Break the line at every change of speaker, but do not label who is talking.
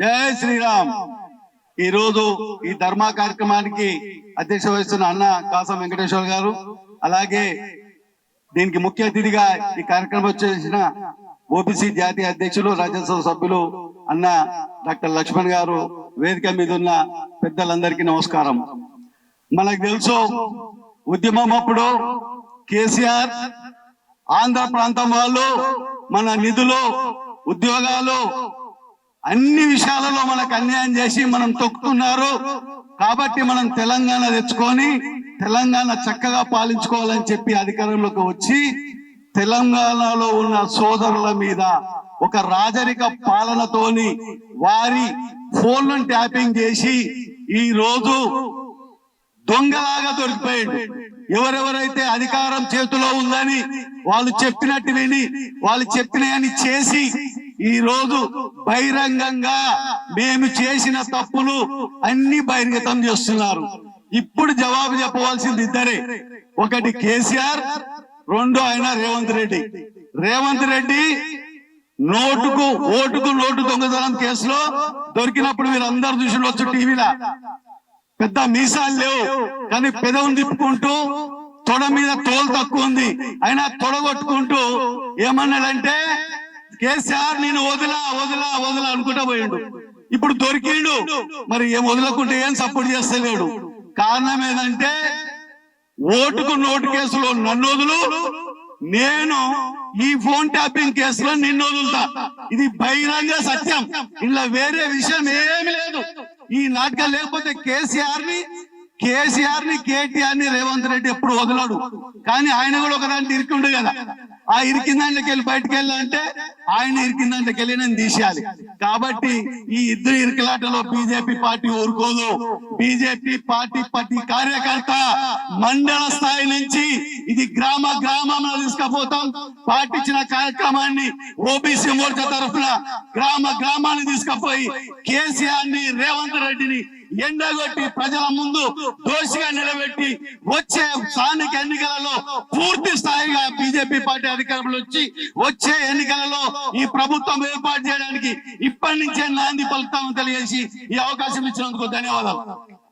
జై శ్రీరామ్. ఈ రోజు ఈ ధర్మ కార్యక్రమానికి అధ్యక్ష వహిస్తున్న అన్న కాసం వెంకటేశ్వర గారు అలాగే దీనికి ముఖ్య అతిథిగా ఈ కార్యక్రమం వచ్చేసిన ఓబీసీ జాతీయ అధ్యక్షులు రాజ్యసభ సభ్యులు అన్న డాక్టర్ లక్ష్మణ్ గారు వేదిక మీద ఉన్న పెద్దలందరికీ నమస్కారం. మనకు తెలుసు ఉద్యమం అప్పుడు కేసీఆర్ ఆంధ్ర ప్రాంతం వాళ్ళు మన నిధులు ఉద్యోగాలు అన్ని విషయాలలో మనకు అన్యాయం చేసి మనం తొక్కుతున్నారు. కాబట్టి మనం తెలంగాణ తెచ్చుకొని తెలంగాణ చక్కగా పాలించుకోవాలని చెప్పి అధికారంలోకి వచ్చి తెలంగాణలో ఉన్న సోదరుల మీద ఒక రాజరిక పాలనతోని వారి ఫోన్లను ట్యాపింగ్ చేసి ఈ రోజు దొంగలాగా దొరికిపోయాడు. ఎవరెవరైతే అధికారం చేతిలో ఉందని వాళ్ళు చెప్పినట్టు విని వాళ్ళు చెప్పినవని చేసి ఈ రోజు బహిరంగంగా మేము చేసిన తప్పులు అన్ని బహిర్గతం చేస్తున్నారు. ఇప్పుడు జవాబు చెప్పవలసింది ఇద్దరే. ఒకటి కేసీఆర్ రెండు ఆయన రేవంత్ రెడ్డి. రేవంత్ రెడ్డి నోటుకు ఓటుకు నోటు దొంగతనం కేసులో దొరికినప్పుడు మీరు అందరు చూసినవచ్చు టీవీలో. పెద్ద మీసాలు లేవు కానీ పెదవులు తిప్పుకుంటూ తొడ మీద తోలు తక్కువ ఉంది. అయినా తొడగొట్టుకుంటూ ఏమన్నాడంటే కేసీఆర్ నేను వదిలా వదిలా వదిలా అనుకుంటా పోయిండు. ఇప్పుడు దొరికిండు. మరి ఏం వదలకుంటే ఏం సపోర్ట్ చేస్తలేడు. కారణం ఏదంటే ఓటుకు నోటు కేసులో నన్ను వదులు నేను ఈ ఫోన్ ట్యాపింగ్ కేసులో నిన్ను వదులుతా. ఇది బహిరంగ సత్యం. ఇలా వేరే విషయం ఏమి లేదు. ఈ నాటకాలు లేకపోతే కేసీఆర్ని కేసీఆర్ని కేటీఆర్ని రేవంత్ రెడ్డి ఎప్పుడు వదలడు. కానీ ఆయన కూడా ఒక దాంట్లో ఇరికిండు కదా. ఆ ఇరికిన దాంట్లోకి వెళ్ళి బయటకు వెళ్ళాలంటే ఆయన ఇరికిన దాంట్లోకి వెళ్ళి నేను తీసేయాలి. కాబట్టి ఈ ఇద్దరు ఇరుకులాటలో బీజేపీ పార్టీ ఊరుకోదు. బీజేపీ పార్టీ పార్టీ కార్యకర్త మండల స్థాయి నుంచి ఇది గ్రామ గ్రామంలో తీసుకుపోతాం. పార్టీ ఇచ్చిన కార్యక్రమాన్ని ఓబీసీ మోర్చా తరఫున గ్రామ గ్రామాన్ని తీసుకుపోయి కేసీఆర్ని రేవంత్ రెడ్డిని ఎండగొట్టి ప్రజల ముందు దోషిగా నిలబెట్టి వచ్చే స్థానిక ఎన్నికలలో పూర్తి స్థాయిగా బీజేపీ పార్టీ అధికారంలో వచ్చి వచ్చే ఎన్నికలలో ఈ ప్రభుత్వం ఏర్పాటు చేయడానికి ఇప్పటి నుంచే నాంది పలుకుతామని తెలియజేసి ఈ అవకాశం ఇచ్చినందుకు ధన్యవాదాలు.